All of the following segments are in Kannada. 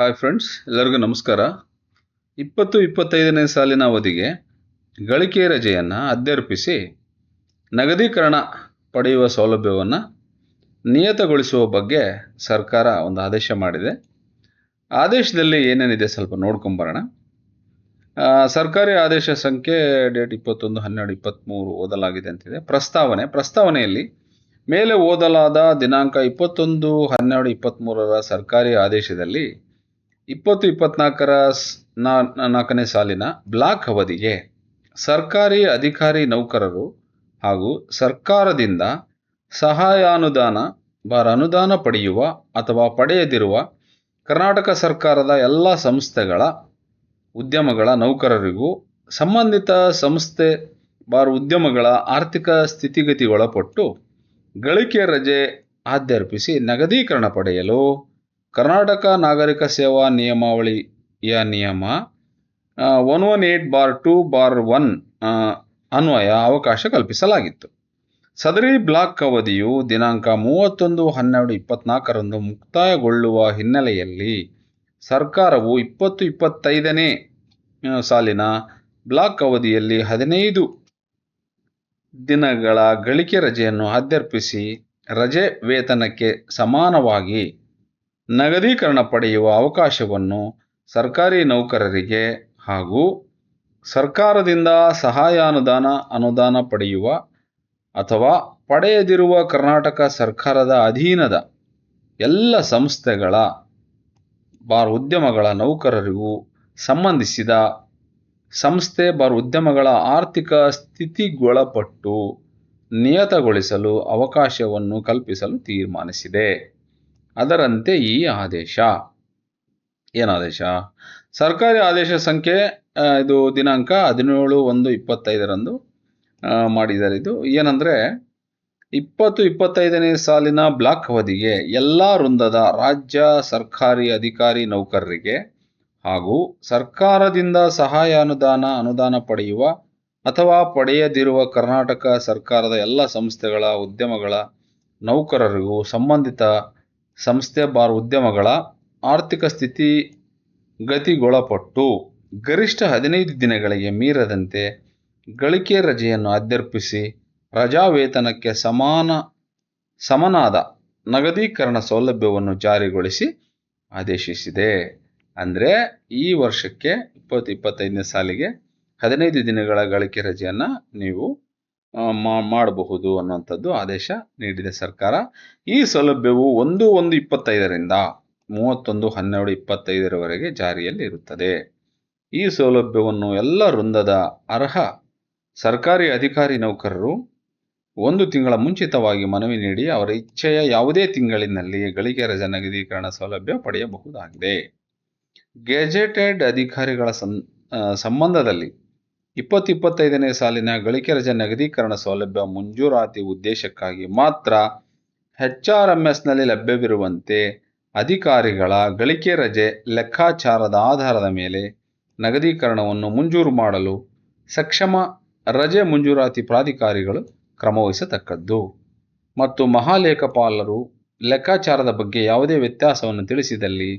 ಹಾಯ್ ಫ್ರೆಂಡ್ಸ್ ಎಲ್ಲರಿಗೂ ನಮಸ್ಕಾರ. ಇಪ್ಪತ್ತು ಇಪ್ಪತ್ತೈದನೇ ಸಾಲಿನ ಅವಧಿಗೆ ಗಳಿಕೆ ರಜೆಯನ್ನು ಅಧ್ಯರ್ಪಿಸಿ ನಗದೀಕರಣ ಪಡೆಯುವ ಸೌಲಭ್ಯವನ್ನು ನಿಯತಗೊಳಿಸುವ ಬಗ್ಗೆ ಸರ್ಕಾರ ಒಂದು ಆದೇಶ ಮಾಡಿದೆ. ಆದೇಶದಲ್ಲಿ ಏನೇನಿದೆ ಸ್ವಲ್ಪ ನೋಡ್ಕೊಂಬರೋಣ. ಸರ್ಕಾರಿ ಆದೇಶ ಸಂಖ್ಯೆ ಡೇಟ್ ಇಪ್ಪತ್ತೊಂದು, ಹನ್ನೆರಡು ಇಪ್ಪತ್ತ್ಮೂರು ಓದಲಾಗಿದೆ ಅಂತಿದೆ. ಪ್ರಸ್ತಾವನೆ, ಪ್ರಸ್ತಾವನೆಯಲ್ಲಿ ಮೇಲೆ ಓದಲಾದ ದಿನಾಂಕ ಇಪ್ಪತ್ತೊಂದು, ಹನ್ನೆರಡು ಇಪ್ಪತ್ತ್ಮೂರರ ಸರ್ಕಾರಿ ಆದೇಶದಲ್ಲಿ ಇಪ್ಪತ್ತು ಇಪ್ಪತ್ನಾಲ್ಕರ ನಾಲ್ಕನೇ ಸಾಲಿನ ಬ್ಲಾಕ್ ಅವಧಿಗೆ ಸರ್ಕಾರಿ ಅಧಿಕಾರಿ ನೌಕರರು ಹಾಗೂ ಸರ್ಕಾರದಿಂದ ಸಹಾಯಾನುದಾನ ಬಾರ ಅನುದಾನ ಪಡೆಯುವ ಅಥವಾ ಪಡೆಯದಿರುವ ಕರ್ನಾಟಕ ಸರ್ಕಾರದ ಎಲ್ಲ ಸಂಸ್ಥೆಗಳ ಉದ್ಯಮಗಳ ನೌಕರರಿಗೂ ಸಂಬಂಧಿತ ಸಂಸ್ಥೆ ಬಾರ್ ಉದ್ಯಮಗಳ ಆರ್ಥಿಕ ಸ್ಥಿತಿಗತಿಗೊಳಪಟ್ಟು ಗಳಿಕೆ ರಜೆ ಆದ್ಯರ್ಪಿಸಿ ನಗದೀಕರಣ ಪಡೆಯಲು ಕರ್ನಾಟಕ ನಾಗರಿಕ ಸೇವಾ ನಿಯಮಾವಳಿಯ ನಿಯಮ one one eight bar two bar one ಅನ್ವಯ ಅವಕಾಶ ಕಲ್ಪಿಸಲಾಗಿತ್ತು. ಸದರಿ ಬ್ಲಾಕ್ ಅವಧಿಯು ದಿನಾಂಕ ಮೂವತ್ತೊಂದು ಹನ್ನೆರಡು ಇಪ್ಪತ್ನಾಲ್ಕರಂದು ಮುಕ್ತಾಯಗೊಳ್ಳುವ ಹಿನ್ನೆಲೆಯಲ್ಲಿ ಸರ್ಕಾರವು ಇಪ್ಪತ್ತು ಇಪ್ಪತ್ತೈದನೇ ಸಾಲಿನ ಬ್ಲಾಕ್ ಅವಧಿಯಲ್ಲಿ ಹದಿನೈದು ದಿನಗಳ ಗಳಿಕೆ ರಜೆಯನ್ನು ಅಧ್ಯರ್ಪಿಸಿ ರಜೆ ವೇತನಕ್ಕೆ ಸಮಾನವಾಗಿ ನಗದೀಕರಣ ಪಡೆಯುವ ಅವಕಾಶವನ್ನು ಸರ್ಕಾರಿ ನೌಕರರಿಗೆ ಹಾಗೂ ಸರ್ಕಾರದಿಂದ ಸಹಾಯಾನುದಾನ, ಅನುದಾನ ಪಡೆಯುವ ಅಥವಾ ಪಡೆಯದಿರುವ ಕರ್ನಾಟಕ ಸರ್ಕಾರದ ಅಧೀನದ ಎಲ್ಲ ಸಂಸ್ಥೆಗಳ ಬಾರ್ ಉದ್ಯಮಗಳ ನೌಕರರಿಗೂ ಸಂಬಂಧಿಸಿದ ಸಂಸ್ಥೆ ಬಾರ್ ಉದ್ಯಮಗಳ ಆರ್ಥಿಕ ಸ್ಥಿತಿಗೊಳಪಟ್ಟು ನಿಯತಗೊಳಿಸಲು ಅವಕಾಶವನ್ನು ಕಲ್ಪಿಸಲು ತೀರ್ಮಾನಿಸಿದೆ. ಅದರಂತೆ ಈ ಆದೇಶ. ಏನು ಆದೇಶ? ಸರ್ಕಾರಿ ಆದೇಶ ಸಂಖ್ಯೆ ಇದು ದಿನಾಂಕ ಹದಿನೇಳು ಒಂದು ಇಪ್ಪತ್ತೈದರಂದು ಮಾಡಿದ್ದಾರೆ. ಇದು ಏನಂದರೆ, ಇಪ್ಪತ್ತು ಇಪ್ಪತ್ತೈದನೇ ಸಾಲಿನ ಬ್ಲಾಕ್ ಅವಧಿಗೆ ಎಲ್ಲ ವೃಂದದ ರಾಜ್ಯ ಸರ್ಕಾರಿ ಅಧಿಕಾರಿ ನೌಕರರಿಗೆ ಹಾಗೂ ಸರ್ಕಾರದಿಂದ ಸಹಾಯ ಅನುದಾನ ಅನುದಾನ ಪಡೆಯುವ ಅಥವಾ ಪಡೆಯದಿರುವ ಕರ್ನಾಟಕ ಸರ್ಕಾರದ ಎಲ್ಲ ಸಂಸ್ಥೆಗಳ ಉದ್ಯಮಗಳ ನೌಕರರಿಗೂ ಸಂಬಂಧಿತ ಸಂಸ್ಥೆ ಬಾರ್ ಉದ್ಯಮಗಳ ಆರ್ಥಿಕ ಸ್ಥಿತಿ ಗತಿಗೊಳಪಟ್ಟು ಗರಿಷ್ಠ ಹದಿನೈದು ದಿನಗಳಿಗೆ ಮೀರದಂತೆ ಗಳಿಕೆ ರಜೆಯನ್ನು ಅಧ್ಯರ್ಪಿಸಿ ರಜಾ ವೇತನಕ್ಕೆ ಸಮಾನ, ಸಮನಾದ ನಗದೀಕರಣ ಸೌಲಭ್ಯವನ್ನು ಜಾರಿಗೊಳಿಸಿ ಆದೇಶಿಸಿದೆ. ಅಂದರೆ ಈ ವರ್ಷಕ್ಕೆ ಇಪ್ಪತ್ತು, ಇಪ್ಪತ್ತೈದನೇ ಸಾಲಿಗೆ ಹದಿನೈದು ದಿನಗಳ ಗಳಿಕೆ ರಜೆಯನ್ನು ನೀವು ಮಾಡಬಹುದು ಅನ್ನುವಂಥದ್ದು ಆದೇಶ ನೀಡಿದೆ ಸರ್ಕಾರ. ಈ ಸೌಲಭ್ಯವು ಒಂದು ಒಂದು ಇಪ್ಪತ್ತೈದರಿಂದ ಮೂವತ್ತೊಂದು ಹನ್ನೆರಡು ಇಪ್ಪತ್ತೈದರವರೆಗೆ ಜಾರಿಯಲ್ಲಿ ಇರುತ್ತದೆ. ಈ ಸೌಲಭ್ಯವನ್ನು ಎಲ್ಲ ವೃಂದದ ಅರ್ಹ ಸರ್ಕಾರಿ ಅಧಿಕಾರಿ ನೌಕರರು ಒಂದು ತಿಂಗಳ ಮುಂಚಿತವಾಗಿ ಮನವಿ ನೀಡಿ ಅವರ ಇಚ್ಛೆಯ ಯಾವುದೇ ತಿಂಗಳಿನಲ್ಲಿ ಗಳಿಕೆ ರಜೆ ನಗದೀಕರಣ ಸೌಲಭ್ಯ ಪಡೆಯಬಹುದಾಗಿದೆ. ಗೆಜೆಟೆಡ್ ಅಧಿಕಾರಿಗಳ ಸಂಬಂಧದಲ್ಲಿ ಇಪ್ಪತ್ತು ಇಪ್ಪತ್ತೈದನೇ ಸಾಲಿನ ಗಳಿಕೆ ರಜೆ ನಗದೀಕರಣ ಸೌಲಭ್ಯ ಮಂಜೂರಾತಿ ಉದ್ದೇಶಕ್ಕಾಗಿ ಮಾತ್ರ ಎಚ್ ಆರ್ ಎಂ ಎಸ್ನಲ್ಲಿ ಲಭ್ಯವಿರುವಂತೆ ಅಧಿಕಾರಿಗಳ ಗಳಿಕೆ ರಜೆ ಲೆಕ್ಕಾಚಾರದ ಆಧಾರದ ಮೇಲೆ ನಗದೀಕರಣವನ್ನು ಮಂಜೂರು ಮಾಡಲು ಸಕ್ಷಮ ರಜೆ ಮಂಜೂರಾತಿ ಪ್ರಾಧಿಕಾರಿಗಳು ಕ್ರಮವಹಿಸತಕ್ಕದ್ದು. ಮತ್ತು ಮಹಾಲೇಖಪಾಲರು ಲೆಕ್ಕಾಚಾರದ ಬಗ್ಗೆ ಯಾವುದೇ ವ್ಯತ್ಯಾಸವನ್ನು ತಿಳಿಸಿದಲ್ಲಿ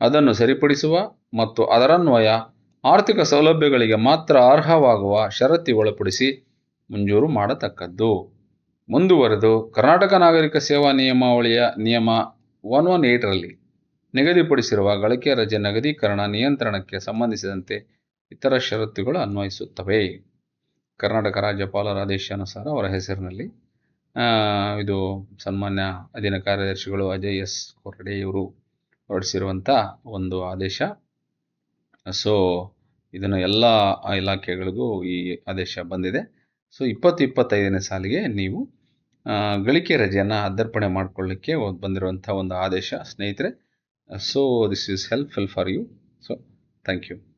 ಅದನ್ನು ಸರಿಪಡಿಸುವ ಮತ್ತು ಅದರನ್ವಯ ಆರ್ಥಿಕ ಸೌಲಭ್ಯಗಳಿಗೆ ಮಾತ್ರ ಅರ್ಹವಾಗುವ ಷರತ್ತಿಗೊಳಪಡಿಸಿ ಮಂಜೂರು ಮಾಡತಕ್ಕದ್ದು. ಮುಂದುವರೆದು ಕರ್ನಾಟಕ ನಾಗರಿಕ ಸೇವಾ ನಿಯಮಾವಳಿಯ ನಿಯಮ ಒನ್ ಒನ್ ಏಟರಲ್ಲಿ ನಿಗದಿಪಡಿಸಿರುವ ಗಳಿಕೆ ರಜೆ ನಗದೀಕರಣ ನಿಯಂತ್ರಣಕ್ಕೆ ಸಂಬಂಧಿಸಿದಂತೆ ಇತರ ಷರತ್ತುಗಳು ಅನ್ವಯಿಸುತ್ತವೆ. ಕರ್ನಾಟಕ ರಾಜ್ಯಪಾಲರ ಆದೇಶಾನುಸಾರ ಅವರ ಹೆಸರಿನಲ್ಲಿ ಇದು ಸನ್ಮಾನ್ಯ ಅಧೀನ ಕಾರ್ಯದರ್ಶಿಗಳು ಅಜಯ್ ಎಸ್ ಕೊರಡೆಯವರು ಹೊರಡಿಸಿರುವಂಥ ಒಂದು ಆದೇಶ ಸೊ ಇದನ್ನು ಎಲ್ಲ ಇಲಾಖೆಗಳಿಗೂ ಈ ಆದೇಶ ಬಂದಿದೆ. ಸೊ ಇಪ್ಪತ್ತು ಇಪ್ಪತ್ತೈದನೇ ಸಾಲಿಗೆ ನೀವು ಗಳಿಕೆ ರಜೆಯನ್ನು ಅದರ್ಪಣೆ ಮಾಡಿಕೊಳ್ಳಿಕ್ಕೆ ಬಂದಿರುವಂಥ ಒಂದು ಆದೇಶ, ಸ್ನೇಹಿತರೆ. So this is helpful for you so thank you